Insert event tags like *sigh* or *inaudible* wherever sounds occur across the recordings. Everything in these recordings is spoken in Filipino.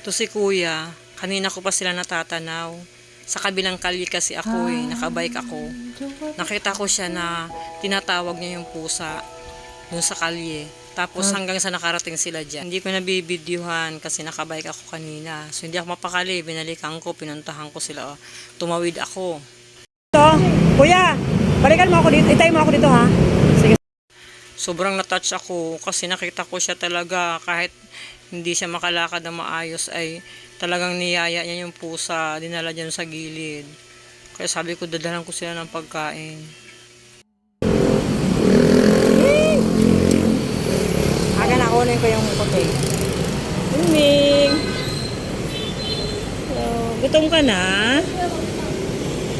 To si kuya, kanina ko pa sila natatanaw. Sa kabilang kalye kasi ako eh, nakabike ako. Nakita ko siya na tinatawag niya yung pusa dun sa kalye. Tapos hanggang sa nakarating sila dyan. Hindi ko nabibidyuhan kasi nakabike ako kanina. So hindi ako mapakali, binalikan ko, pinuntahan ko sila. Tumawid ako. Ito, kuya, balikan mo ako dito. Itay mo ako dito ha. Sige. Sobrang na-touch ako kasi nakita ko siya talaga kahit hindi siya makalakad na maayos ay talagang niyaya niya yung pusa, dinala niya sa gilid. Kaya sabi ko, dadalan ko sila ng pagkain. Aga na kunin ko yung puti. Ming. So, gutom ka na?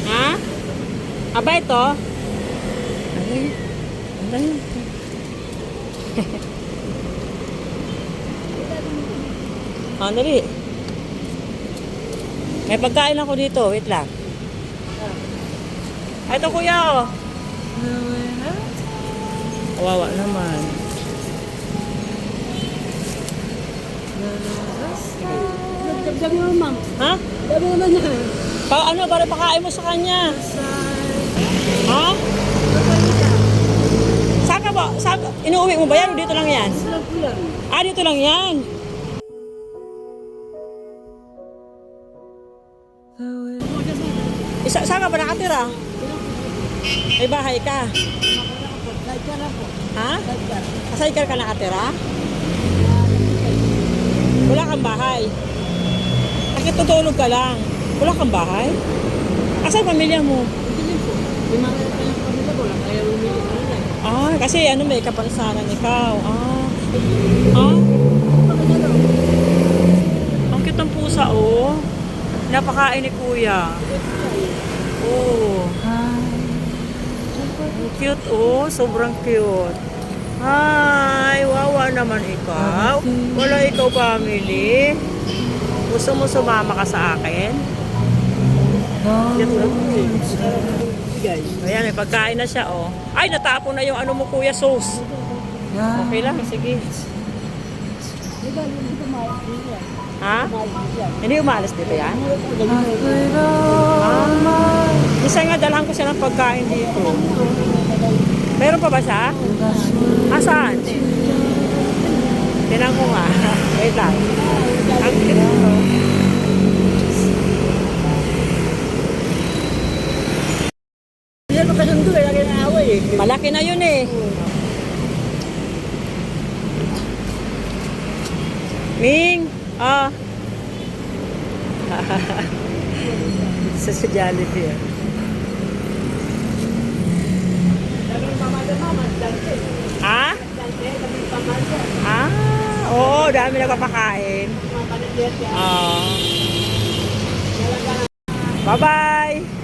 Ha? Aba ito? Ay, ano yun? Ah, dali. May pagkain ako dito. Wait lang. Ah, Ito kuya oh. Kawawa naman. Dagdag mo, ma'am. Ha? Dagdag mo na. Pa ano, para pakain mo sa kanya. Ha? Saan ka ba? Saan, inuuwi mo ba yan dito lang yan? Ah, dito lang yan. Isa, saan ka ba nakatira? May bahay ka. Ha? Sa ikar ka nakatira? Wala kang bahay. Bakit tutulog ka lang? Wala kang bahay? Asan pamilya mo? Hindi po. May mga kanyang pamilya ko lang. Kaya umili ko na lang. Ah, kasi ano may kapansanan ikaw. Ah. Ah? Ang cute ng pusa, oh. Napakain ni kuya. Oh. Ang cute, oh. Sobrang cute. Hi! Wawa naman ikaw. Wala ikaw family. Gusto mo sumama ka sa akin? Cute, oh. Guys. Ayan, may pagkain na siya, oh. Ay, natapon na yung ano mo, kuya, sauce. Okay lang, sige. Di ba, hindi ko maalis din yan. Ha? Hindi umalis dito yan? Ah. Isa nga, dalhan ko siya ng pagkain dito. Meron pa ba siya? Asan? Tinan ko nga. *laughs* Wait lang. Ang cute mo. Hindi na magkasundo eh. Lagi na away eh. Malaki na yun eh. Ming! Ah. *laughs* sa sa Jollibee. ah. Ha? Ah, oo, dami nagpapakain. Ah. Bye-bye!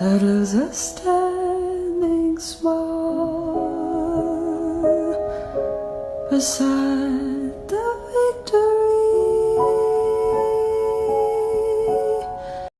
That is a standing small beside